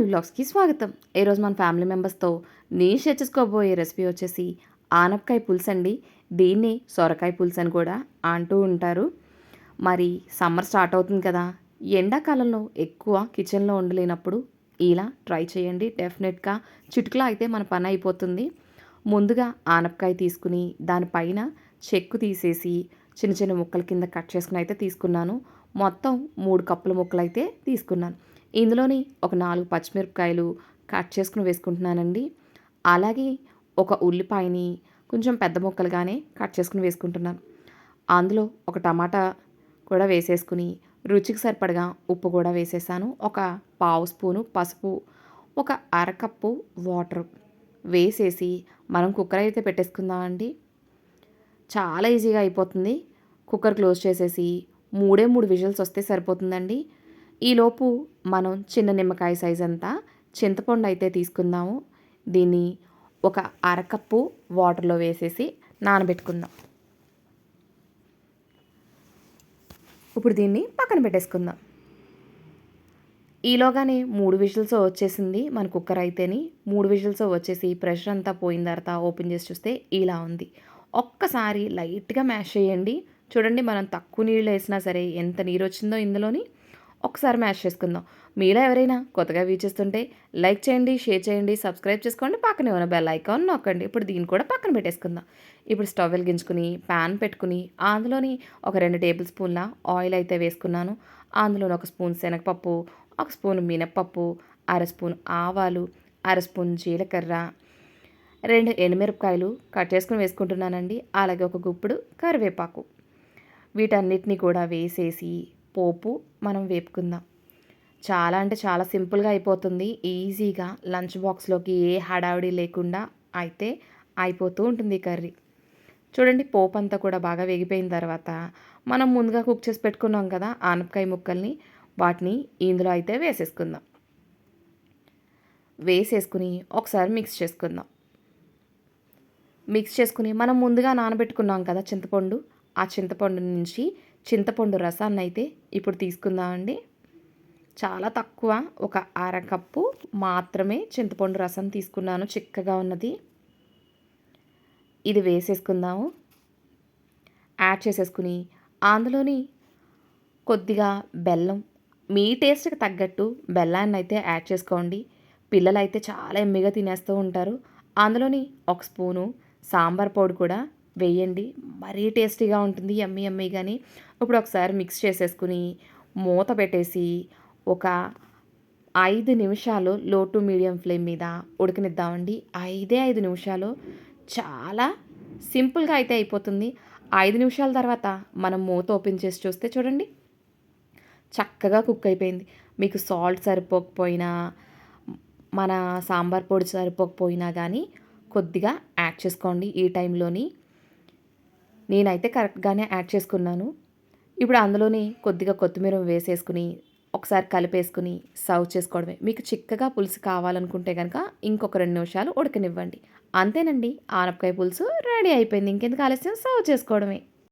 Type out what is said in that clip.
New వ్లాగ్స్కి స్వాగతం. ఈరోజు మన ఫ్యామిలీ మెంబర్స్తో నేను షేర్ చేసుకోబోయే రెసిపీ వచ్చేసి ఆనపకాయ పులుసు అండి. దీన్ని సొరకాయ పులుసు అని కూడా అంటూ ఉంటారు. మరి సమ్మర్ స్టార్ట్ అవుతుంది కదా ఎండాకాలంలో ఎక్కువ కిచెన్లో ఉండలేనప్పుడు ఇలా ట్రై చేయండి. డెఫినెట్గా చిటుకులా అయితే మన పని అయిపోతుంది. ముందుగా ఆనపకాయ తీసుకుని దానిపైన చెక్కు తీసేసి చిన్న చిన్న ముక్కల కింద కట్ చేసుకుని అయితే తీసుకున్నాను. మొత్తం మూడు కప్పుల ముక్కలు అయితే తీసుకున్నాను. ఇందులోని ఒక నాలుగు పచ్చిమిరపకాయలు కట్ చేసుకుని వేసుకుంటున్నానండి. అలాగే ఒక ఉల్లిపాయని కొంచెం పెద్ద ముక్కలుగానే కట్ చేసుకుని వేసుకుంటున్నాను. అందులో ఒక టమాటా కూడా వేసేసుకుని రుచికి సరిపడగా ఉప్పు కూడా వేసేసాను. ఒక పావు స్పూను పసుపు ఒక అరకప్పు వాటర్ వేసేసి మనం కుక్కర్ అయితే పెట్టేసుకుందామండి. చాలా ఈజీగా అయిపోతుంది. కుక్కర్ క్లోజ్ చేసేసి మూడే మూడు విజిల్స్ వస్తే సరిపోతుందండి. ఈలోపు మనం చిన్న నిమ్మకాయ సైజ్ అంతా చింతపండు అయితే తీసుకుందాము. దీన్ని ఒక అరకప్పు వాటర్లో వేసేసి నానబెట్టుకుందాం. ఇప్పుడు దీన్ని పక్కన పెట్టేసుకుందాం. ఈలోగానే మూడు విజిల్స్ వచ్చేసింది. మన కుక్కర్ అయితేని మూడు విజిల్స్ వచ్చేసి ప్రెషర్ అంతా పోయిన తర్వాత ఓపెన్ చేసి చూస్తే ఇలా ఉంది. ఒక్కసారి లైట్గా మ్యాష్ చేయండి. చూడండి మనం తక్కువ నీళ్ళు వేసినా సరే ఎంత నీరు వచ్చిందో ఇందులోని. ఒకసారి మ్యాష్ చేసుకుందాం. మీలో ఎవరైనా కొత్తగా వీచేస్తుంటే లైక్ చేయండి షేర్ చేయండి సబ్స్క్రైబ్ చేసుకోండి పక్కనే ఉన్న బెల్ ఐకాన్ నొక్కండి. ఇప్పుడు దీన్ని కూడా పక్కన పెట్టేసుకుందాం. ఇప్పుడు స్టవ్ వెలిగించుకుని ప్యాన్ పెట్టుకుని అందులోని ఒక రెండు టేబుల్ స్పూన్ల ఆయిల్ అయితే వేసుకున్నాను. అందులోని ఒక స్పూన్ శనగపప్పు ఒక స్పూన్ మినప్పప్పు అర స్పూన్ ఆవాలు అర స్పూన్ జీలకర్ర రెండు ఎండుమిరపకాయలు కట్ చేసుకుని వేసుకుంటున్నానండి. అలాగే ఒక గుప్పుడు కరివేపాకు. వీటన్నిటిని కూడా వేసేసి పోపు మనం వేపుకుందాం. చాలా అంటే చాలా సింపుల్గా అయిపోతుంది. ఈజీగా లంచ్ బాక్స్లోకి ఏ హడావిడి లేకుండా అయితే అయిపోతూ ఉంటుంది కర్రీ. చూడండి పోపు అంతా కూడా బాగా వేగిపోయిన తర్వాత మనం ముందుగా కుక్ చేసి పెట్టుకున్నాం కదా ఆనపకాయ ముక్కల్ని వాటిని ఇందులో అయితే వేసేసుకుందాం. వేసేసుకుని ఒకసారి మిక్స్ చేసుకుందాం. మిక్స్ చేసుకుని మనం ముందుగా నానబెట్టుకున్నాం కదా చింతపండు ఆ చింతపండు నుంచి చింతపండు రసాన్ని అయితే ఇప్పుడు తీసుకుందామండి. చాలా తక్కువ ఒక అర కప్పు మాత్రమే చింతపండు రసం తీసుకున్నాను చిక్కగా ఉన్నది. ఇది వేసేసుకుందాము. యాడ్ చేసేసుకుని అందులోని కొద్దిగా బెల్లం మీ టేస్ట్కి తగ్గట్టు బెల్లాన్ని అయితే యాడ్ చేసుకోండి. పిల్లలు అయితే చాలా ఎమ్మిగా తినేస్తూ ఉంటారు. అందులోని ఒక స్పూను సాంబార్ పొడి కూడా వేయండి. మరీ టేస్టీగా ఉంటుంది ఎమ్మి ఎమ్మి కానీ ఇప్పుడు ఒకసారి మిక్స్ చేసేసుకుని మూత పెట్టేసి ఒక ఐదు నిమిషాలు లో టు మీడియం ఫ్లేమ్ మీద ఉడకనిద్దామండి. ఐదే ఐదు నిమిషాలు చాలా సింపుల్గా అయితే అయిపోతుంది. ఐదు నిమిషాల తర్వాత మనం మూత ఓపెన్ చేసి చూస్తే చూడండి. చక్కగా కుక్ అయిపోయింది. మీకు సాల్ట్ సరిపోకపోయినా మన సాంబార్ పొడి సరిపోకపోయినా కానీ కొద్దిగా యాడ్ చేసుకోండి ఈ టైంలోని. నేనైతే కరెక్ట్గానే యాడ్ చేసుకున్నాను. ఇప్పుడు అందులోనే కొద్దిగా కొత్తిమీర వేసేసుకుని ఒకసారి కలిపేసుకుని సర్వ్ చేసుకోవడమే. మీకు చిక్కగా పులుసు కావాలనుకుంటే కనుక ఇంకొక రెండు నిమిషాలు ఉడకనివ్వండి. అంతేనండి ఆనపకాయ పులుసు రెడీ అయిపోయింది. ఇంకెందుకు ఆలస్యం? సర్వ్ చేసుకోవడమే.